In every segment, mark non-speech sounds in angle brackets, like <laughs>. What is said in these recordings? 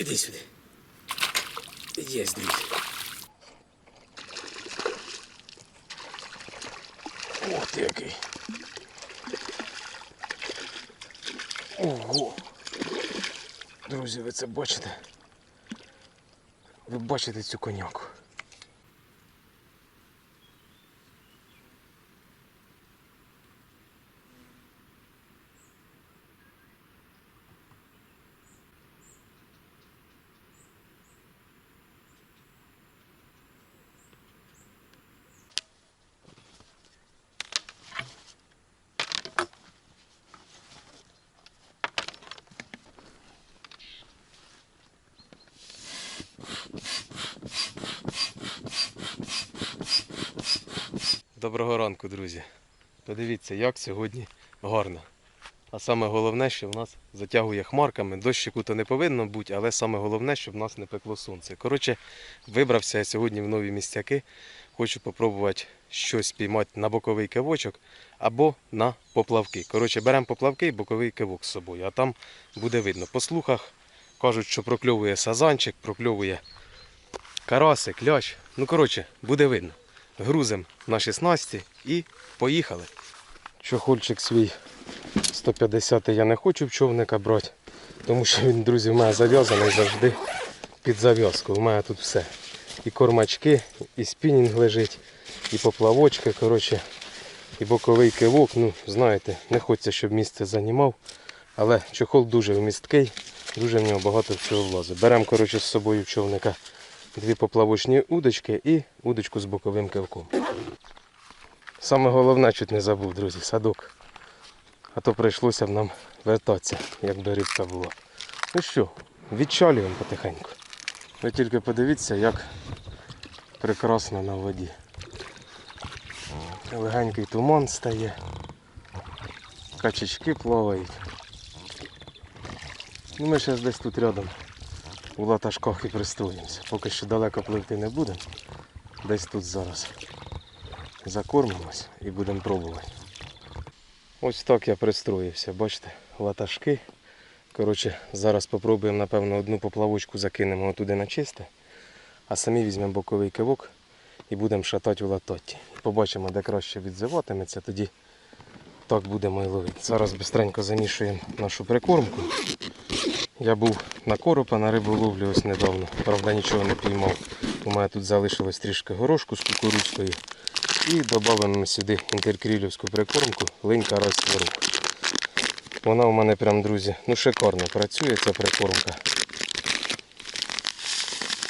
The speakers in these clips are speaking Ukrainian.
Іди сюди. Є друзі. Ох ти який. Ого. Друзі, ви це бачите? Ви бачите цю коняку? Доброго ранку, друзі. Подивіться, як сьогодні гарно. А саме головне, що в нас затягує хмарками. Дощику то не повинно бути, але саме головне, щоб в нас не пекло сонце. Коротше, вибрався я сьогодні в нові містяки. Хочу попробувати щось піймати на боковий кивочок або на поплавки. Коротше, беремо поплавки і боковий кивок з собою, а там буде видно. По слухах кажуть, що прокльовує сазанчик, прокльовує карасик, лящ. Ну, коротше, буде видно. Грузимо наші снасті і поїхали. Чохольчик свій 150 я не хочу в човника брати, тому що він, друзі, в мене зав'язаний завжди під зав'язку. У мене тут все. І кормачки, і спінінг лежить, і поплавочки, коротше, і боковий кивок. Ну, знаєте, не хочеться, щоб місце займав. Але чохол дуже вмісткий, дуже в нього багато всього влазить. Беремо коротше, з собою човника дві поплавочні удочки і удочку з боковим кивком. Саме головне, чуть не забув, друзі, садок. А то прийшлося б нам вертатися, якби рибка була. Ну що, відчалюємо потихеньку. Ви тільки подивіться, як прекрасно на воді. Легенький туман стає, качечки плавають. Ну, ми зараз десь тут рядом у латашках і пристроїмося. Поки що далеко пливти не будемо. Десь тут зараз закормимось і будемо пробувати. Ось так я пристроївся, бачите, латашки. Коротше, зараз спробуємо, напевно, одну поплавочку закинемо туди на чисте, а самі візьмемо боковий кивок і будемо шатати у латоті. Побачимо, де краще відзиватиметься, тоді так будемо і ловити. Зараз швидко замішуємо нашу прикормку. Я був на коропа, на риболовлю ось недавно. Правда, нічого не піймав. У мене тут залишилось трішки горошку з кукурудзкою. І додаємо сюди інтеркрілівську прикормку линька раз творог. Вона у мене прям, друзі, ну шикарно працює ця прикормка.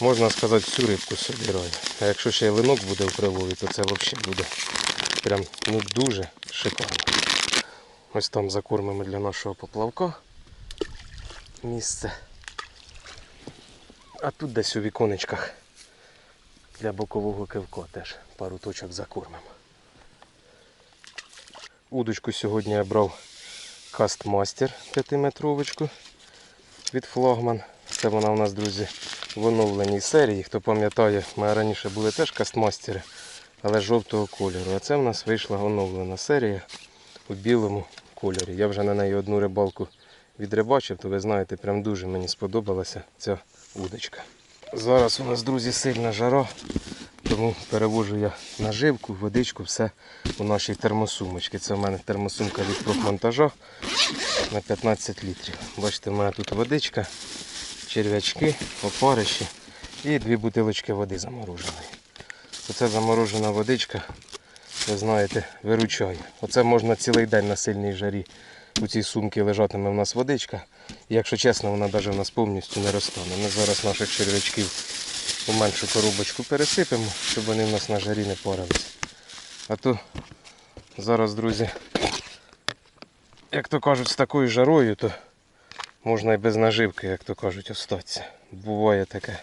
Можна сказати, всю рибку собирає. А якщо ще й линок буде в прилові, то це взагалі буде прям ну, дуже шикарно. Ось там закормимо для нашого поплавка місце. А тут десь у віконечках для бокового кивка теж пару точок закормимо. Удочку сьогодні я брав Кастмастер 5-метровочку від флагман. Це вона у нас, друзі, в оновленій серії. Хто пам'ятає, ми раніше були теж кастмастери, але жовтого кольору. А це в нас вийшла оновлена серія у білому кольорі. Я вже на неї одну рибалку відрибачив, то ви знаєте, прям дуже мені сподобалася ця удочка. Зараз у нас, друзі, сильна жара, тому перевожу я наживку, водичку, все у нашій термосумочці. Це в мене термосумка від профмонтажа на 15 літрів. Бачите, в мене тут водичка, черв'ячки, опариші і дві бутилочки води замороженої. Оце заморожена водичка, ви знаєте, виручає. Оце можна цілий день на сильній жарі. У цій сумці лежатиме в нас водичка. Якщо чесно, вона навіть в нас повністю не розтане. Ми зараз наших черв'ячків у меншу коробочку пересипемо, щоб вони в нас на жарі не поралися. А то зараз, друзі, як то кажуть, з такою жарою, то можна і без наживки, як то кажуть, остатися. Буває таке,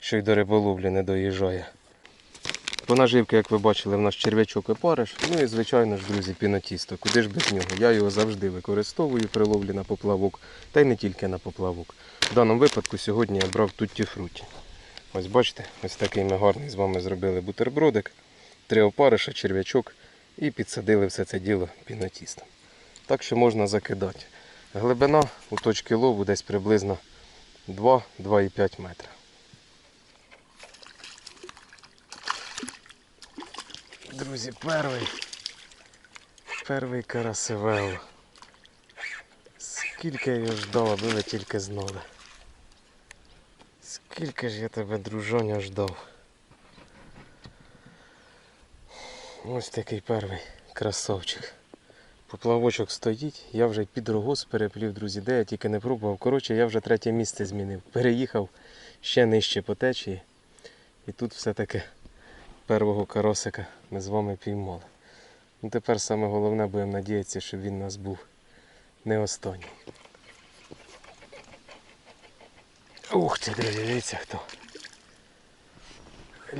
що й до риболовлі не доїжджає. По наживки, як ви бачили, в нас черв'ячок і париш. Ну і звичайно ж, друзі, пінотісто. Куди ж без нього? Я його завжди використовую при ловлі на поплавок, та й не тільки на поплавок. В даному випадку сьогодні я брав тутті фруті. Ось бачите, ось такий ми гарний з вами зробили бутербродик, три опариша, черв'ячок і підсадили все це діло пінотістом. Так що можна закидати. Глибина у точки лову десь приблизно 2-2,5 метра. Друзі, перший. Перший карасевел. Скільки я його ждав, аби ви тільки знали. Скільки ж я тебе, дружоня, ждав. Ось такий перший красавчик. Поплавочок стоїть, я вже під рогоз переплів, друзі, де я тільки не пробував. Коротше, я вже третє місце змінив. Переїхав ще нижче по течії. І тут все-таки первого каросика ми з вами піймали. Ну тепер саме головне будемо надіятися, щоб він у нас був не останній. Ух ти, друзі, дивіться хто.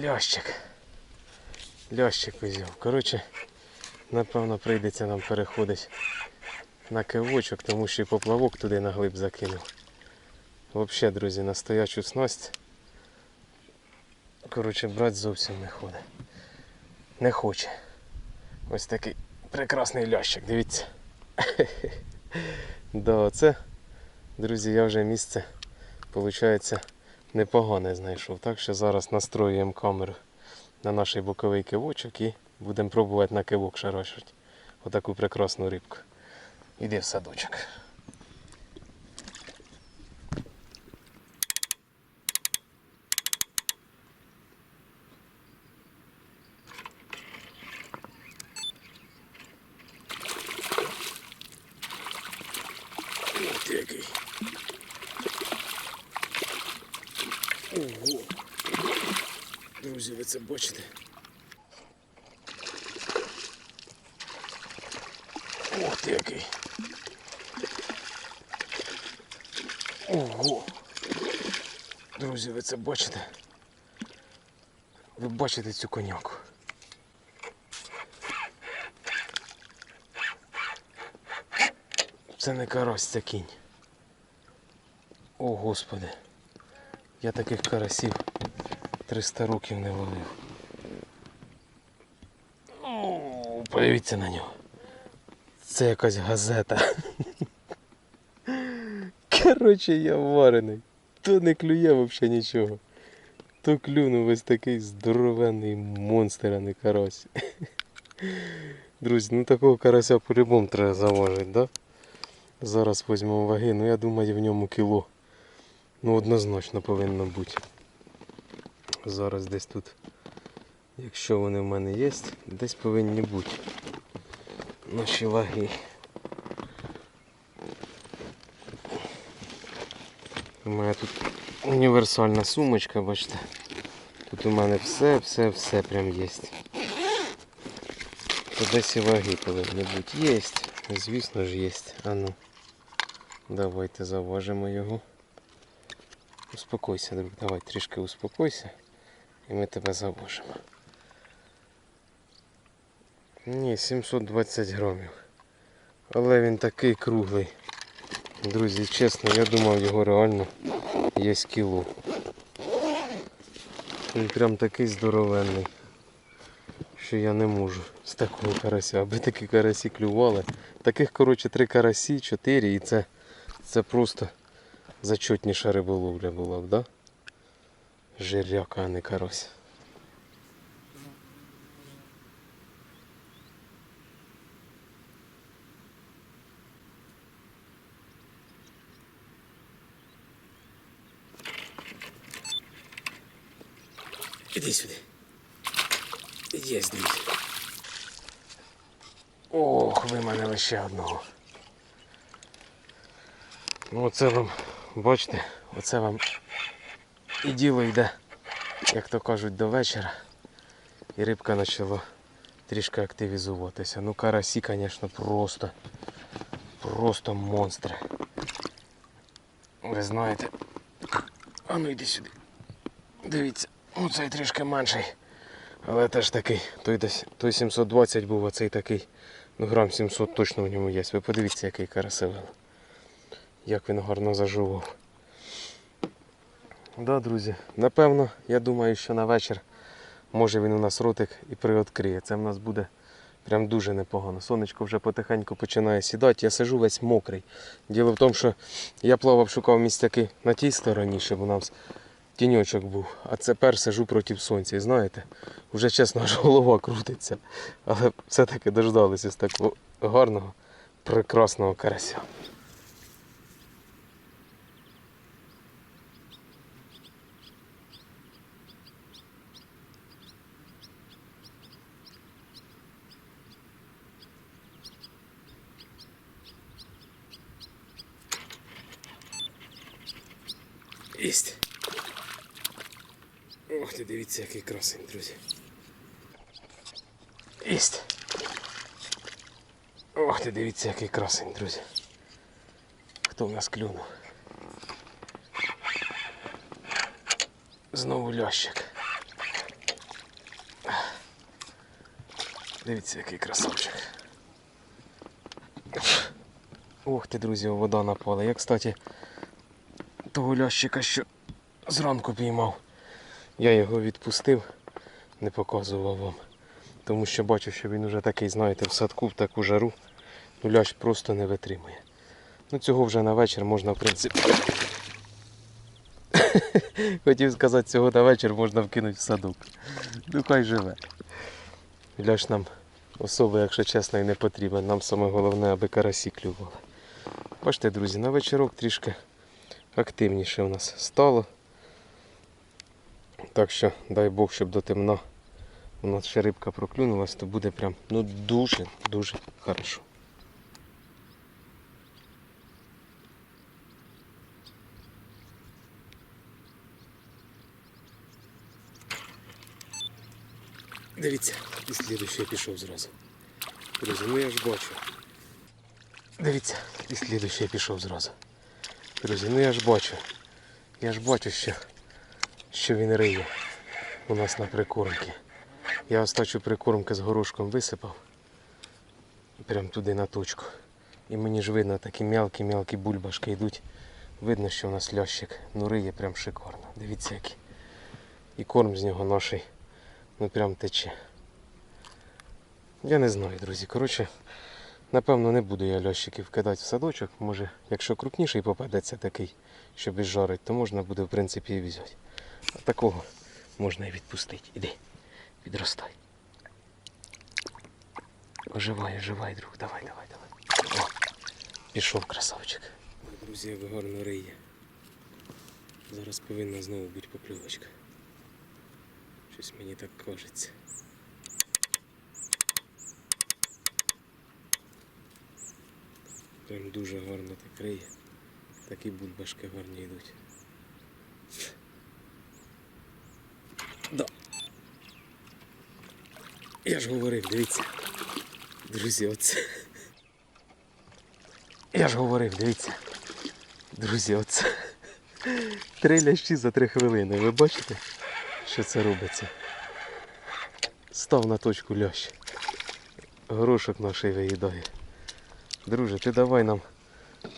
Лящик. Лящик взяв. Коротше, напевно прийдеться нам переходити на кивочок, тому що і поплавок туди наглиб закинув. Взагалі, друзі, на стоячу снасть. Коротше, брать зовсім не ходить. Не хоче. Ось такий прекрасний лящик, дивіться. <laughs> Да, оце, друзі, я вже місце, виходить, непогане знайшов. Так що зараз настроюємо камеру на наш боковий кивочок і будемо пробувати на кивок шарашити. Отаку прекрасну рибку. Іди в садочок. Ух ти який. Ого. Друзі, ви це бачите? Ух ти який. Ого. Друзі, ви це бачите? Ви бачите цю коняку? Це не карась, це кінь. О, господи. Я таких карасів 300 років не ловив. О, подивіться на нього. Це якась газета. Коротше, я варений. То не клює взагалі нічого. То клюнув ось такий здоровенний монстр, а не карась. Друзі, ну такого карася по-любому треба заважити, да? Зараз візьмемо ваги, ну я думаю в ньому кіло. Ну однозначно повинно бути. Зараз десь тут, якщо вони в мене є, десь повинні бути наші ваги. У мене тут універсальна сумочка, бачите. Тут у мене все, все, все прям є. То десь і ваги повинні бути. Є, звісно ж є. А ну, давайте заважимо його. Успокойся, друг, давай трішки успокойся і ми тебе заважимо. Ні, 720 грамів. Але він такий круглий. Друзі, чесно, я думав його реально є кіло. Він прям такий здоровенний, що я не можу з такого карася. Аби такі карасі клювали. Таких, коротше, три карасі, чотири і це, це просто зачетніша риболовля була б, да? Жиряка, а не карась. Іди сюди. Є друзі. Ох, виманили ще одного. Ну оце вам, бачите, оце вам і діло йде, як то кажуть, до вечора. І рибка почала трішки активізуватися. Ну карасі, звісно, просто, просто монстри. Ви знаєте. А ну йди сюди. Дивіться, ну цей трішки менший. Але теж такий. Той десь той 720 був, а цей такий. Ну грам 700 точно в ньому є. Ви подивіться, який карасевел. Як він гарно зажував. Да, друзі, напевно, я думаю, що на вечір може він у нас ротик і приоткриє. Це в нас буде Прям дуже непогано. Сонечко вже потихеньку починає сідати. Я сижу весь мокрий. Діло в тому, що я плавав, шукав містяки на тій стороні, щоб у нас тіньочок був. А тепер сижу проти сонця. І знаєте, вже чесно аж голова крутиться. Але все-таки дождалися з такого гарного, прекрасного карася. Єсть. Ох ти дивіться, який красень, друзі. Єсть. Ох ти дивіться, який красень, друзі. Хто в нас клюнув? Знову лящик. Дивіться, який красавчик. Ох ти, друзі, вода напала. Я, кстати, того лящика, що зранку піймав. Я його відпустив, не показував вам. Тому що бачу, що він вже такий, знаєте, в садку, в таку жару. Ну, лящ просто не витримує. Ну цього вже на вечір можна, в принципі. <laughs> Хотів сказати, цього на вечір можна вкинути в садок. Ну хай живе. Лящ нам особи, якщо чесно, і не потрібен. Нам саме головне, аби карасі клювали. Бачите, друзі, на вечірок трішки активніше у нас стало. Так що, дай Бог, щоб до темна у нас ще рибка проклюнулась, то буде прям ну дуже-дуже хорошо. Дивіться, і слідуючий пішов зразу. Друзі, ну я ж бачу. Дивіться, і слідуючий пішов зразу. Друзі, ну я ж бачу. Я ж бачу, що, що він риє у нас на прикормці. Я остачу прикормки з горошком висипав. Прям туди на точку. І мені ж видно, такі мелкі-мелкі бульбашки йдуть. Видно, що у нас лящик. Ну риє прям шикарно. Дивіться який. І корм з нього наший. Ну прям тече. Я не знаю, друзі. Коротше, напевно, не буду я лящиків кидати в садочок. Може, якщо крупніший попадеться такий, що безжарить, то можна буде в принципі і взяти. А такого можна і відпустити. Іди, підростай. Оживай, оживай, друг, давай, давай, давай. О, пішов красавчик. Друзі, як гарно риє. Зараз повинна знову бути покльовочка. Щось мені так кажеться. Прям дуже гарно так риє. Такі бульбашки гарні йдуть. Да. Я ж говорив, дивіться. Друзі, оце. Я ж говорив, дивіться. Друзі, оце. Три лящі за три хвилини. Ви бачите, що це робиться? Став на точку лящ. Горошок наш виїдає. Друже, ти давай нам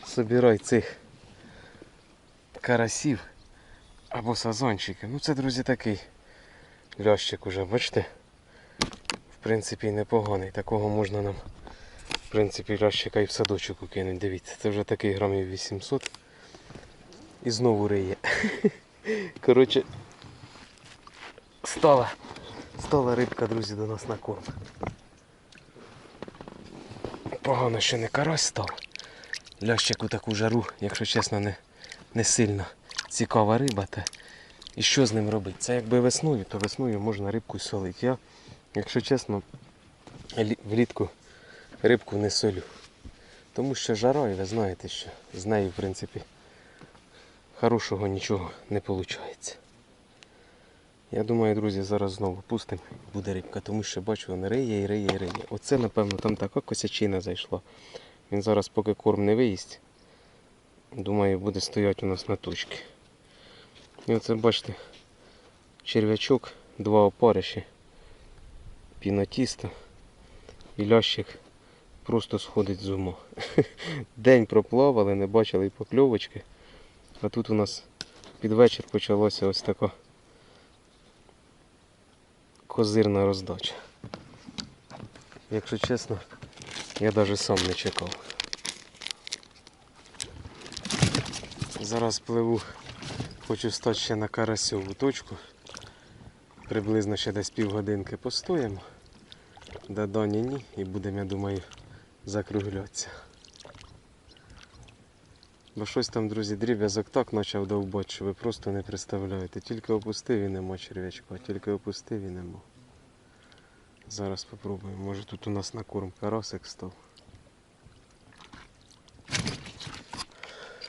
собирай цих карасів або сазончиків. Ну це, друзі, такий лящик уже, бачите? В принципі, непоганий. Такого можна нам, в принципі, лящика і в садочок укинути. Дивіться, це вже такий грамів 800. І знову риє. <laughs> Коротше, стала, стала рибка, друзі, до нас на корм. Погано, що не карась став. Лящик у таку жару, якщо чесно, не, не сильно цікава риба. Та... І що з ним робити? Це якби весною, то весною можна рибку солити. Я, якщо чесно, влітку рибку не солю. Тому що жара, і ви знаєте, що з нею, в принципі, хорошого нічого не виходить. Я думаю, друзі, зараз знову пустимо буде рибка, тому що бачу, вона риє і риє і риє. Оце, напевно, там така косячина зайшла. Він зараз, поки корм не виїсть, думаю, буде стояти у нас на точці. І оце бачите, черв'ячок, два опариші, пінотісто і лящик просто сходить з ума. <laughs> День проплавали, не бачили і покльовочки. А тут у нас під вечір почалося ось така козирна роздача. Якщо чесно, я навіть сам не чекав. Зараз пливу, хочу стати ще на карасьову точку. Приблизно ще десь півгодинки постоїмо. До Доні ні і будемо, я думаю, закруглятися. Бо щось там, друзі, дріб'язок так почав довбати, що ви просто не представляєте. Тільки опустив і нема черв'ячка, тільки опустив і нема. Зараз спробуємо. Може тут у нас на корм карасик став.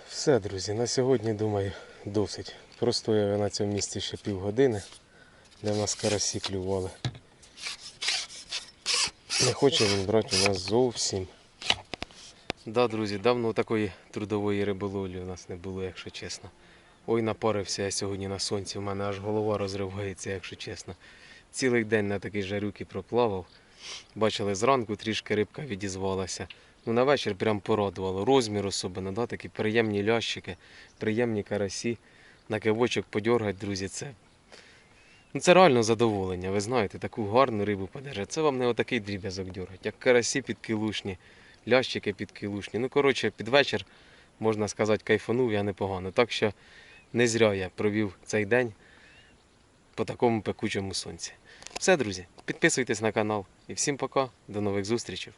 Все, друзі, на сьогодні, думаю, досить. Простояв я на цьому місці ще півгодини, де в нас карасі клювали. Не хоче він брати у нас зовсім. Да, друзі, давно такої трудової риболовлі у нас не було, якщо чесно. Ой, напарився я сьогодні на сонці, в мене аж голова розривається, якщо чесно. Цілий день на такій жарюки проплавав. Бачили, зранку трішки рибка відізвалася. Ну, на вечір прям порадувало. Розмір особливо, да, такі приємні лящики, приємні карасі. На кивочок подьоргать, друзі, це. Ну, це реально задоволення. Ви знаєте, таку гарну рибу подержать. Це вам не отакий дріб'язок дьоргать, як карасі підкилушні, лящики підкилушні. Ну, коротше, під вечір, можна сказати, кайфанув я непогано. Так що не зря я провів цей день по такому пекучому сонці. Все, друзі, підписуйтесь на канал. І всім пока, до нових зустрічей.